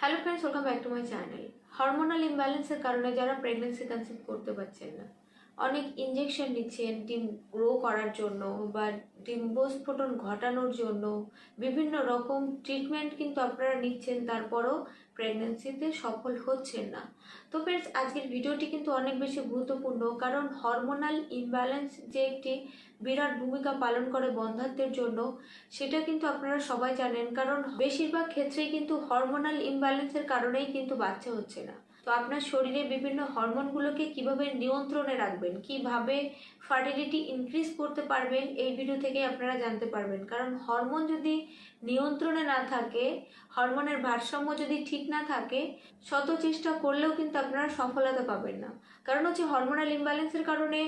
Hello friends welcome back to my channel hormonal ইমব্যালেন্সের কারণে যারা pregnancy conceive করতে পারছেন না, অনেক ইঞ্জেকশন নিচ্ছেন, ডিম গ্রো করার জন্য বা ডিম ডিম্বস্ফোটন ঘটানোর জন্য, বিভিন্ন রকম ট্রিটমেন্ট কিন্তু আপনারা নিচ্ছেন, তারপরও প্রেগনেন্সিতে সফল হচ্ছেন না। তো ফ্রেন্ডস আজকের ভিডিওটি কিন্তু অনেক বেশি গুরুত্বপূর্ণ, কারণ হরমোনাল ইমব্যালেন্স যে একটি বিরাট ভূমিকা পালন করে বন্ধাত্বের জন্য, সেটা কিন্তু আপনারা সবাই জানেন, কারণ বেশিরভাগ ক্ষেত্রেই কিন্তু হরমোনাল ইমব্যালেন্সের কারণেই কিন্তু বাচ্চা হচ্ছে না। তো আপনার শরীরে বিভিন্ন হরমোনগুলোকে কীভাবে নিয়ন্ত্রণে রাখবেন? কীভাবে ফার্টিলিটি ইনক্রিজ করতে পারবেন? এই ভিডিও থেকে আপনারা জানতে পারবেন। কারণ হরমোন যদি নিয়ন্ত্রণে না থাকে, হরমোনের ভারসাম্য যদি ঠিক না থাকে, শত চেষ্টা করলেও কিন্তু আপনারা সফলতা পাবেন না। কারণ হচ্ছে হরমোনাল ইমব্যালেন্সের কারণে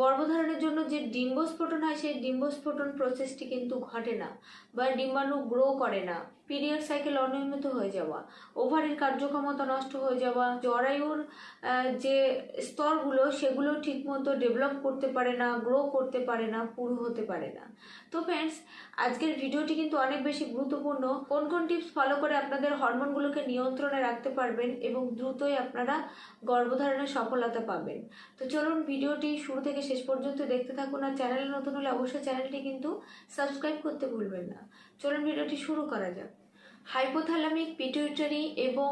গর্ভধারণের জন্য যে ডিম্বস্ফোটন হয়, সেই ডিম্বস্ফোটন প্রসেসটি কিন্তু ঘটে না বা ডিম্বাণু গ্রো করে না। পিরিয়ড সাইকেল অনিয়মিত হয়ে যাওয়া, ওভারের কার্যক্ষমতা নষ্ট হয়ে যাওয়া, জরায়ুর যে স্তরগুলো সেগুলো ঠিকমতো ডেভেলপ করতে পারে না, গ্রো করতে পারে না, পুরো হতে পারে না। তো ফ্রেন্ডস আজকের ভিডিওটি কিন্তু অনেক বেশি গুরুত্বপূর্ণ। কোন কোন টিপস ফলো করে আপনাদের হরমোনগুলোকে নিয়ন্ত্রণে রাখতে পারবেন এবং দ্রুতই আপনারা গর্ভধারণে সফলতা পাবেন। তো চলুন ভিডিওটি শুরু থেকে শেষ পর্যন্ত দেখতে থাকুন আর চ্যানেলে নতুন হলে অবশ্যই চ্যানেলটি কিন্তু সাবস্ক্রাইব করতে ভুলবেন না। চলুন ভিডিওটি শুরু করা যাক। হাইপোথ্যালামিক পিটুইটারি এবং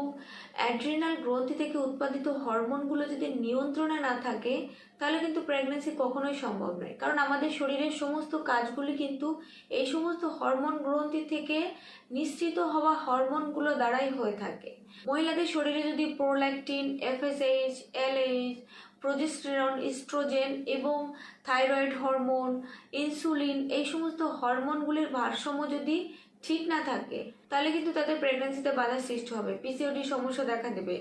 অ্যাড্রিনাল গ্রন্থি থেকে উৎপাদিত হরমোনগুলো যদি নিয়ন্ত্রণে না থাকে, তাহলে কিন্তু প্রেগনেন্সি কখনোই সম্ভব নয়। কারণ আমাদের শরীরের সমস্ত কাজগুলি কিন্তু এই সমস্ত হরমোন গ্রন্থি থেকে নিশ্চিত হওয়া হরমোনগুলো দ্বারাই হয়ে থাকে। মহিলাদের শরীরে যদি prolactin FSH LH progesterone oestrogen এবং থাইরয়েড হরমোন ইনসুলিন এই সমস্ত হরমোনগুলির ভারসাম্য যদি ঠিক না থাকে তাহলে কিন্তু তাদের প্রেগনেন্সিতে বাধা সৃষ্টি হবে। পিসিওডি সমস্যা দেখা দেবে।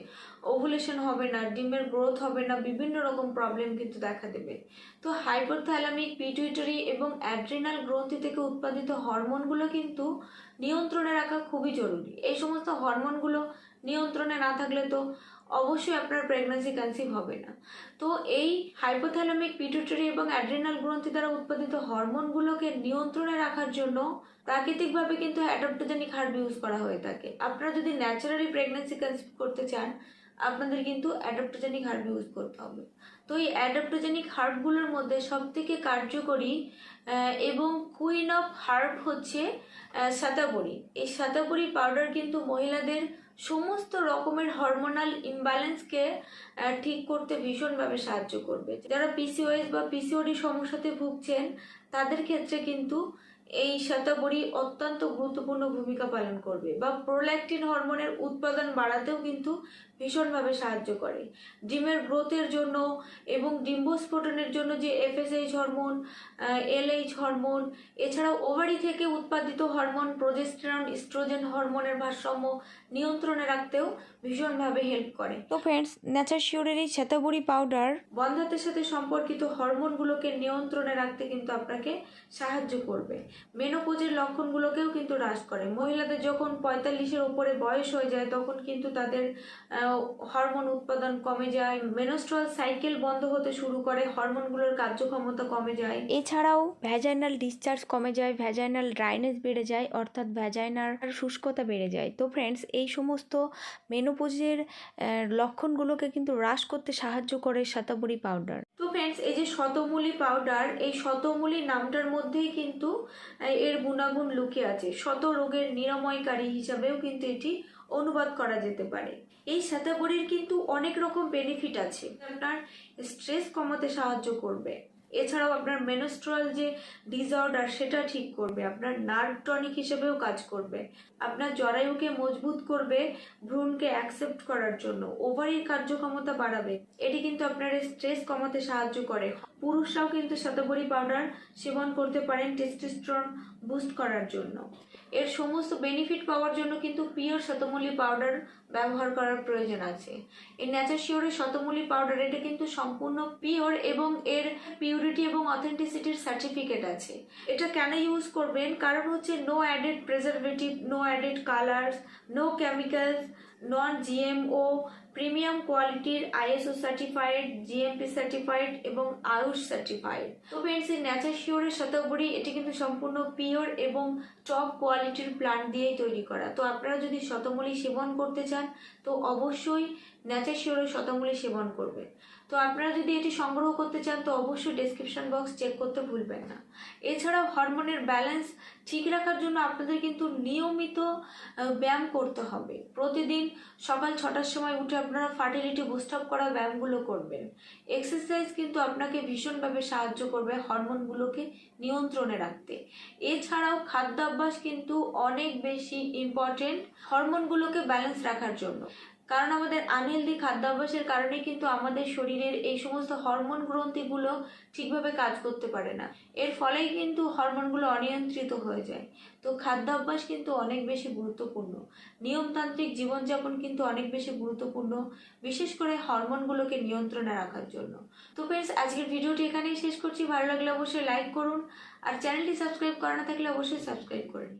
ওভুলেশন হবে না, ডিমের গ্রোথ হবে না, বিভিন্ন রকম প্রবলেম কিন্তু দেখা দেবে। তো হাইপোথ্যালামিক পিটুইটারি এবং অ্যাড্রিনাল গ্রন্থি থেকে উৎপাদিত হরমোনগুলো কিন্তু নিয়ন্ত্রণে রাখা খুবই জরুরি। এই সমস্ত হরমোনগুলো নিয়ন্ত্রণে না থাকলে তো অবশ্যই আপনার প্রেগন্যান্সি কনসিভ হবে না। তো এই হাইপোথ্যালামিক পিটুইটারি এবং অ্যাড্রিনাল গ্রন্থি দ্বারা উৎপাদিত হরমোনগুলোকে নিয়ন্ত্রণে রাখার জন্য প্রাকৃতিকভাবে কিন্তু অ্যাডাপ্টোজেনিক হার্ব ইউজ করা হয়ে থাকে। আপনারা যদি ন্যাচারালি প্রেগন্যান্সি কনসিভ করতে চান, আপনাদের কিন্তু অ্যাডাপ্টোজেনিক হার্ব ইউজ করতে হবে। তো এই অ্যাডাপ্টোজেনিক হার্বগুলোর মধ্যে সবথেকে কার্যকরী এবং কুইন অফ হার্ব হচ্ছে সাতাবড়ি। এই সাতাবড়ি পাউডার কিন্তু মহিলাদের সমস্ত রকমের হরমোনাল ইমব্যালেন্সকে ঠিক করতে ভীষণভাবে সাহায্য করবে। যারা পিসিওএস বা পিসিওডি সমস্যাতে ভুগছেন, তাদের ক্ষেত্রে কিন্তু এই শতাবরী অত্যন্ত গুরুত্বপূর্ণ ভূমিকা পালন করবে বা প্রোল্যাকটিন হরমোনের উৎপাদন বাড়াতেও কিন্তু ভীষণভাবে সাহায্য করে। ডিমের গ্রোথের জন্য এবং ডিম্বস্ফোটনের জন্য যে এফএসএইচ হরমোন এলএইচ হরমোন এছাড়াও ওভারি থেকে উৎপাদিত হরমোন প্রোজেস্টেরন ইস্ট্রোজেন হরমোনের ভারসাম্য নিয়ন্ত্রণে রাখতেও ভীষণভাবে হেল্প করে। তো ফ্রেন্ডস নেচার শিওরের এই শ্বেতাবড়ি পাউডার বন্ধাত্বের সাথে সম্পর্কিত হরমোনগুলোকে নিয়ন্ত্রণে রাখতে কিন্তু আপনাকে সাহায্য করবে। মেনোপোজের লক্ষণগুলোকেও কিন্তু হ্রাস করে। মহিলাদের যখন পঁয়তাল্লিশের উপরে বয়স হয়ে যায় তখন কিন্তু তাদের হরমোন উৎপাদন কমে যায় মেনোস্ট্রাল সাইকেল বন্ধ হতে শুরু করে হরমোনগুলোর কার্যক্ষমতা কমে যায়। এছাড়াও ভ্যাজাইনাল ডিসচার্জ কমে যায় ভ্যাজাইনাল ড্রাইনেস বেড়ে যায় অর্থাৎ ভ্যাজাইনার শুষ্কতা বেড়ে যায়। তো ফ্রেন্ডস এই সমস্ত মেনোপোজের লক্ষণগুলোকে কিন্তু হ্রাস করতে সাহায্য করে শতাবড়ি পাউডার তো ফ্রেন্ডস এই যে শতমূলী পাউডার এই শতমূলী নামটার মধ্যেই কিন্তু এর গুণাগুণ লুকিয়ে আছে। শত রোগের নিরাময়কারী হিসাবেও কিন্তু এটি অনুবাদ করা যেতে পারে। এই শতাবরীর কিন্তু অনেক রকম বেনিফিট আছে। আপনার স্ট্রেস কমাতে সাহায্য করবে। এছাড়াও আপনার মেনোস্ট্রল যে ডিসঅর্ডার সেটা ঠিক করবে। আপনার নার্ভ টনিক হিসেবেও কাজ করবে। আপনার জরায়ুকে মজবুত করবে ভ্রূণকে অ্যাকসেপ্ট করার জন্য। ওভারির কার্যক্ষমতা বাড়াবে। এটি কিন্তু আপনার স্ট্রেস কমাতে সাহায্য করে। পুরুষরাও কিন্তু শতবরী পাউডার সেবন করতে পারেন টেস্টোস্টেরন বুস্ট করার জন্য। এর সমস্ত বেনিফিট পাওয়ার জন্য কিন্তু পিওর শতমূলী পাউডার ব্যবহার করার প্রয়োজন আছে। এই ন্যাচার শিওরের শতমূলী পাউডার এটা কিন্তু সম্পূর্ণ পিওর এবং এর পিউরিটি এবং অথেন্টিসিটির সার্টিফিকেট আছে। এটা কেন ইউজ করবেন? কারণ হচ্ছে no added preservative no added colours no chemicals non GMO premium কোয়ালিটির আইএসও সার্টিফাইড, জিএমপি সার্টিফাইড এবং আয়ুষ সার্টিফাইড। তো ফ্রেন্ডস এই ন্যাচার শিওরের শতবরী এটি কিন্তু সম্পূর্ণ পিওর এবং টপ কোয়ালিটির প্লান্ট দিয়েই তৈরি করা। তো আপনারা যদি শতমূলী সেবন করতে চান, তো অবশ্যই ন্যাচার শিওরের শতমূলী সেবন করবেন। তো আপনারা যদি এটি সংগ্রহ করতে চান, তো অবশ্যই ডেসক্রিপশন বক্স চেক করতে ভুলবেন না। এছাড়াও হরমোনের ব্যালেন্স ঠিক রাখার জন্য আপনাদের কিন্তু নিয়মিত ব্যায়াম করতে হবে। প্রতিদিন সকাল ছটার সময় উঠে আপনারা ফার্টিলিটি বুস্ট আপ করা ব্যায়ামগুলো করবেন। এক্সারসাইজ কিন্তু আপনাকে ভীষণভাবে সাহায্য করবে হরমোনগুলোকে নিয়ন্ত্রণে রাখতে। এছাড়াও খাদ্যাভ্যাস কিন্তু অনেক বেশি ইম্পর্টেন্ট হরমোনগুলোকে ব্যালেন্স রাখার জন্য। কারণ আমাদের আনহেলদি খাদ্যাভ্যাসের কারণে কিন্তু আমাদের শরীরের এই সমস্ত হরমোন গ্রন্থিগুলো ঠিকভাবে কাজ করতে পারে না। এর ফলেই কিন্তু হরমোনগুলো অনিয়ন্ত্রিত হয়ে যায়। তো খাদ্যাভ্যাস কিন্তু অনেক বেশি গুরুত্বপূর্ণ। নিয়মতান্ত্রিক জীবনযাপন কিন্তু অনেক বেশি গুরুত্বপূর্ণ, বিশেষ করে হরমোনগুলোকে নিয়ন্ত্রণে রাখার জন্য। তো ফ্রেন্ডস আজকের ভিডিওটি এখানেই শেষ করছি। ভালো লাগলে অবশ্যই লাইক করুন। আর চ্যানেলটি সাবস্ক্রাইব করা না থাকলে অবশ্যই সাবস্ক্রাইব করে